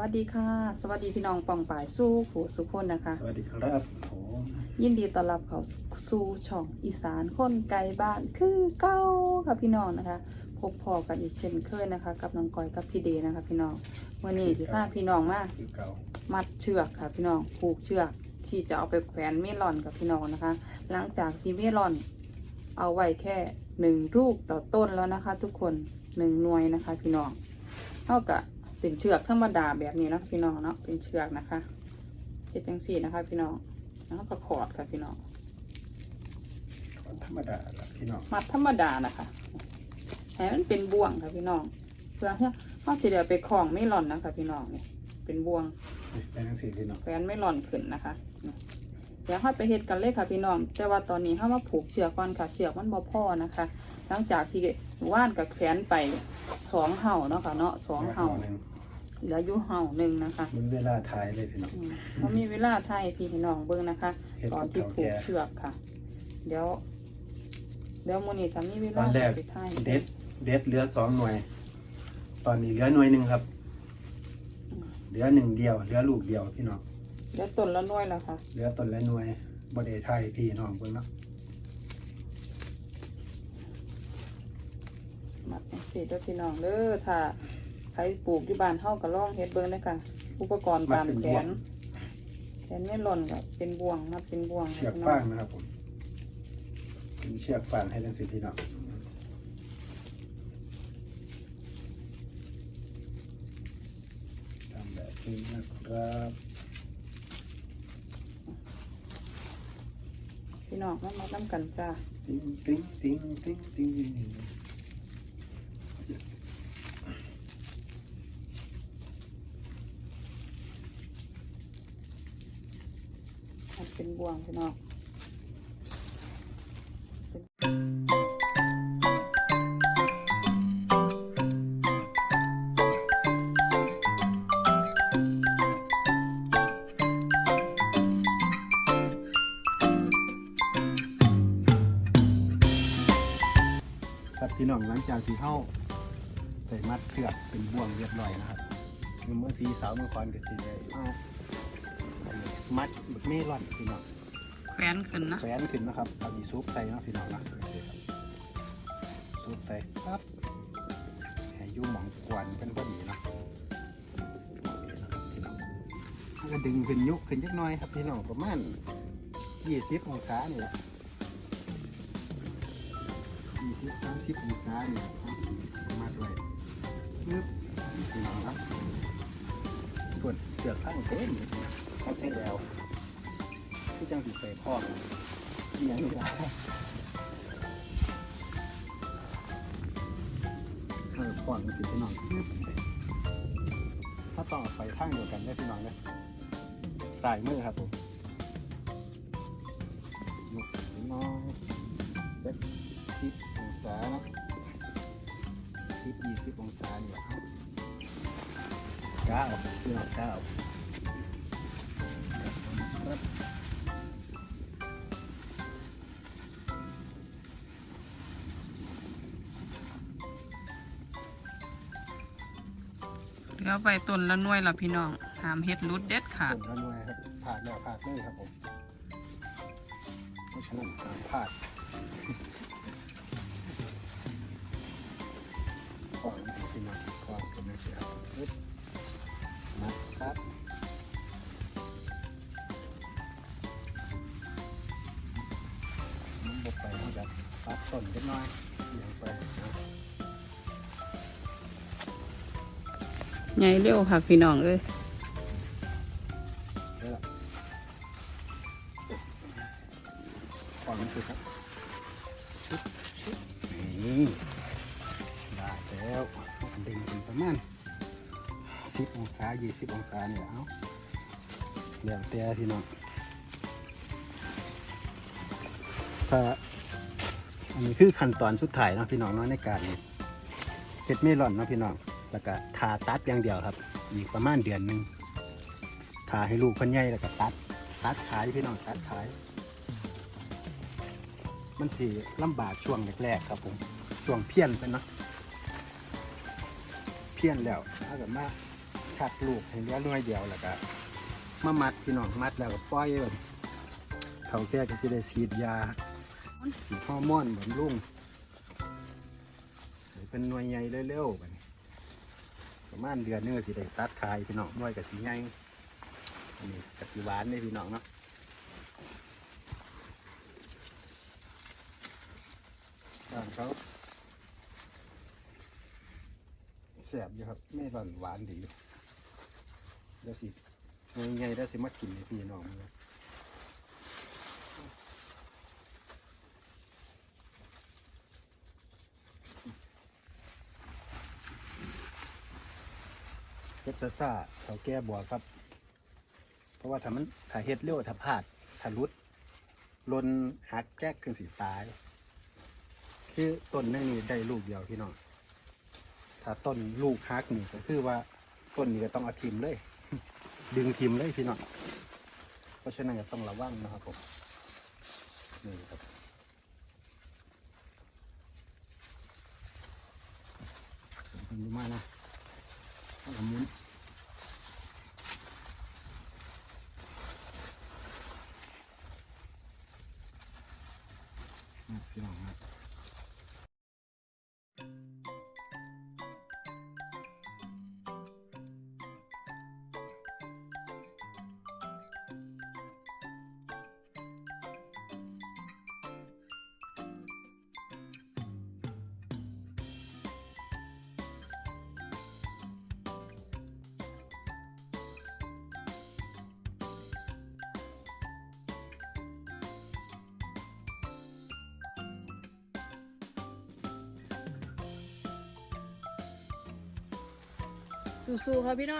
วัสดีค่ะ สวัสดีพี่น้องปองป่ายสู้ผู้สุขคนนะคะ สวัสดีครับผมยินดีต้อนรับเขาสู่ช่องอีสานคนไกลบ้านคือเก้าค่ะพี่น้องนะคะพบพอกันอีกเช่นเคยนะคะ กับน้องก้อยกับพี่เดนะคะ พี่น้องวันนี้ที่พาพี่น้องมาคือเก่ามัดเชือกค่ะ พี่น้องผูกเชือกที่จะเอาไปแขวนเมลอนกับพี่น้องนะคะ หลังจากซีเมลอน เอาไว้แค่หนึ่งลูกต่อต้นแล้วนะคะ ทุกคนหนึ่งหน่วยนะคะ พี่น้องเท่ากับ เป็นเชือกธรรมดาแบบนี้นะพี่น้องเนาะเป็นเชือกนะคะเจ็ดจังสี่นะคะ พี่น้องแล้วก็ขอดค่ะพี่น้องคนธรรมดาละพี่น้องมัดธรรมดานะคะให้มันเป็นบ่วงค่ะพี่น้อง เพื่อที่เขาจะเดี๋ยวไปคล้องไม่หล่อนนะคะพี่น้องนี่เป็นบ่วงนี่เป็นทั้งสี่พี่น้องแขวนไม่หล่อนขึ้นนะคะนี่ เดี๋ยวเราไปเฮ็ดกันเลยค่ะพี่น้อง แต่ว่าตอนนี้เรามาผูกเชือกก่อนค่ะ เชือกมันบ่พอนะคะ หลังจากที่ว่านกับแขวนไปสองเห่าเนาะค่ะเนาะสองเห่าหนึ่งเหลืออยู่เห่าหนึ่งนะคะมันเวลาถ่ายเลยพี่น้องอืมเขามีเวลาไทยพี่น้องเบิ่งนะคะเฮ็ดตอนกับที่เก่าผูแก่กเชือกค่ะ เดี๋ยว เดี๋ยวมื้อนี้ถ้ามีเวตลาอนแรกสิไทยเด็ดเด็ดเหลือสองหน่วย ตอนนี้เหลือหน่วยหนึ่งครับ เหลือหนึ่งเดียว เหลือลูกเดียวพี่น้อง เดี๋ยวต้นละหน้อยแล้วค่ะ เหลือต้นละหน่วยบ่ได้ถ่ายพี่น้องเบิ่งเนาะมัดจังซี่เด้อพี่น้องเด้อถ้าใครปลูกอยู่บ้านเฮาก็ลองเฮ็ดเบิ่งเด้อค่ะ อุปกรณ์ตามแขนแขนไม่หล่นก็เป็นบ่วงมัดเป็นบ่วงเชือกพี่น้ฟางนะครับผมเป็นเชือกฟางให้ทั้งสี่พี่น้องทำแบบนี้นะครับ พี่น้องมามานํกันจ้าติ้งติ้งติ้งติ้งติ้งมัดเป็นบ่วงพี่น้อง ครับพี่น้องหลังจากที่เข้าใส่มัดเสือกเป็นบ่วงเรียบร้อยนะครับคือเมื่อสีสาวเมื่อคอนก็สีได้เอาอันนี้มัดบึกเมลอนพี่น้องแขวนขึ้นนะแขวนขึ้นนะครับเอาดีซุปใส่เนาะพี่น้องนะซุปใส่ครับให้อยุ่หมองกวนกันพอดีเนาะโอเคนะครับพี่น้องแล้วก็ดึงขึ้นยุกขึ้นจักหน่อยครับพี่น้องประมาณยี่สิบองศานี่แหละยี่ สิบสามสิบองศาเนี่แหละครับมาด้วยปึ๊บพี่น้องครับกดเสือกข้างเต็มเขาเสร็จแล้วที่จังสิใส่พ่อกันเอียนี่ละเออพ่อมันสิพี่น้องปึ๊บถ้าต้อไปข้างเดียวกันได้พี่น้องเลยสายมือครับผมยกานะสิบยี่สิบองศาเนี่แหละครับเก้าพี่น้องเก้าครับเหลือไปต้นละหน่วยละพี่น้องหามเฮ็ดรุดเด็ดขาดผมละหน่วยครับผ่านแล้วผ่านเลยครับผมเพราะฉะนั้นห้าม ใหญ่เร็วค่ะพี่น้องเอ้ยได้ละก่อนมันสุดครับนี่ได้แล้วดึงเป็นประมาณสิบองศายี่สิบองศาเนี่ยเอาแล้วแต่พี่น้องถ้าอันนี้คือขั้นตอนสุดท้ายเนาะพี่น้องเนาะในการเฮ็ดเมลอนเนาะพี่น้อง แล้วก็ทาตัดอย่างเดียวครับ อีกประมาณเดือนหนึ่งทาให้ลูกพันใหญ่แล้วก็ตัด ตัดขายพี่น้องตัดขาย มันสิลำบากช่วงแรกๆครับผมช่วงเพี้ยนไปเนาะเพี้ยนแล้วถ้าเกิดมาทคัดลูกให้เหลือหน่วยเดียวแล้วก็มามัดพี่น้องมัดแล้วก็ปล่อยแบบเขาแก่ก็จะได้ฉีดยาฉีฮอร์โมนบำรุงให้เป็นหน่วยใหญ่เร็วๆบัดนี้ ประมาณเดือนนึงก็สิได้ตัดขายพี่น้องน่วยก็สิใหญ่นนี้ก็สิหวานเด้พี่น้องเนาะบ้านเขาแสบอยู่ครับไม่ร้อนหวานดีเดี๋ยวสิหน่วยใหญ่ได้สิมากินให้พี่น้องเลย ซาซาเขาแก้บัวครับ เพราะว่าถ้ามันถ้าเฮ็ดเร็วถ้าพลาดถ้ารุดลนหักแจ๊กขึ้นสีตาย คือต้นนึงนี่ได้ลูกเดียวพี่น้องถ้าต้นลูกหักนี่ก็คือว่าต้นนี้ก็ต้องเอาทิมเลย ดึงทิมเลยพี่น้องเพราะฉะนั้นก็ต้องระวังนะครับผมนี่ครับมันดูมากนะเอาหมุน พี่น้องครับ พี่น้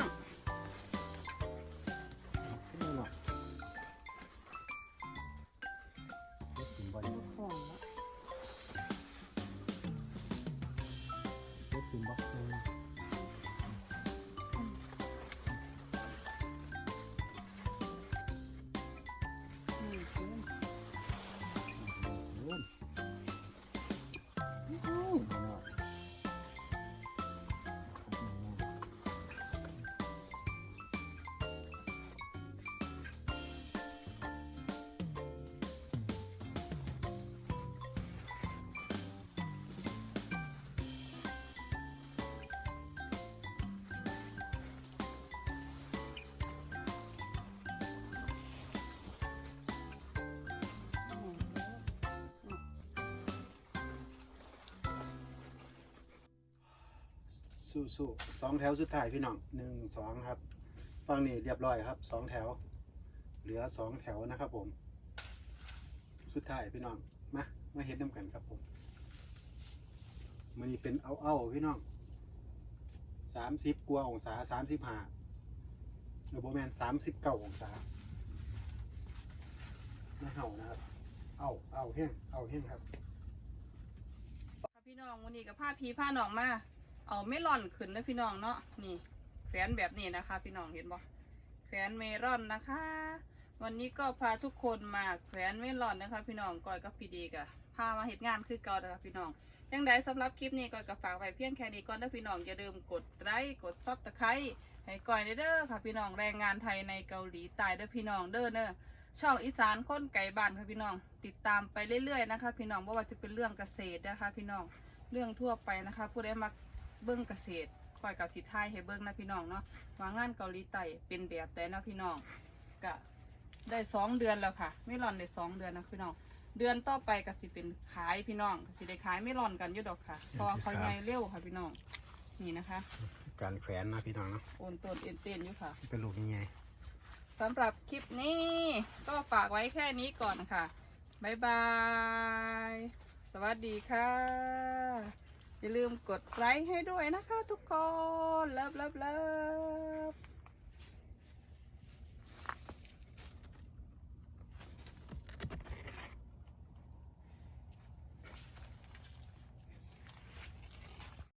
สู้สู้สองแถวสุดท้ายพี่น้องหนึ่งสองครับฟังนี่เรียบร้อยครับสองแถว เหลือสองแถวนะครับผม สุดท้ายพี่น้องมามาเห็นน้ำกันครับผมมันนี่เป็นเอาเอาพี่น้องสามสิบกว่าองศาสามสิบห้าเออโบแมนสามสิบเก้าองศาไม่เห่านะครับ เอาเอาแห้งเอาแห้งครับพี่น้องวันนี้กับผ้าพีผ้าหนองมา เอาเมลอนขึ้นนะพี่น้องเนาะนี่แขวนแบบนี้นะคะ พี่น้องเห็นบ่แขวนเมลอนนะคะ วันนี้ก็พาทุกคนมาแขวนเมลอนนะคะ พี่น้องก่อยกับพี่ดีกะพามาเห็นงานคือเก่านะคะพี่น้องยังไงสำหรับคลิปนี้ก่อยกับฝากไว้เพียงแค่นี้ก่อนนะพี่น้องอย่าลืมกดไลค์กดซับสไครต์ให้ก่อยเด้อค่ะพี่น้องแรงงานไทยในเกาหลีใต้เด้อพี่น้องเด้อเด้อช่องอีสานคนไก่บ้านค่ะพี่น้อง ติดตามไปเรื่อยๆนะคะ พี่น้องไม่ว่าจะเป็นเรื่องเกษตรนะคะ พี่น้องเรื่องทั่วไปนะคะ ผู้ใดมัก เบิ้งเกษตรคอยกับสิทายให้เบิ้งนะพี่น้องเนาะว่างานเกาหลีใต้เป็นแบบแต่นะพี่น้องก็ได้สองเดือนแล้วค่ะไม่รอนได้สองเดือนนะพี่น้อง เดือนต่อไปก็สิเป็นขายพี่น้องสิได้ขายไม่รอนกันอยู่ดอกค่ะเพราะว่าเขาใหญ่เร็วค่ะพี่น้องนี่นะคะ การแขวนนะพี่น้องเนาะโอนต้นเอ็นเต้นอยู่ค่ะเป็นลูกยังไงสำหรับคลิปนี้ก็ฝากไว้แค่นี้ก่อนค่ะ บ๊ายบาย สวัสดีค่ะ อย่าลืมกดไลค์ให้ด้วยนะคะทุกคน เลิฟเลิฟเลิฟ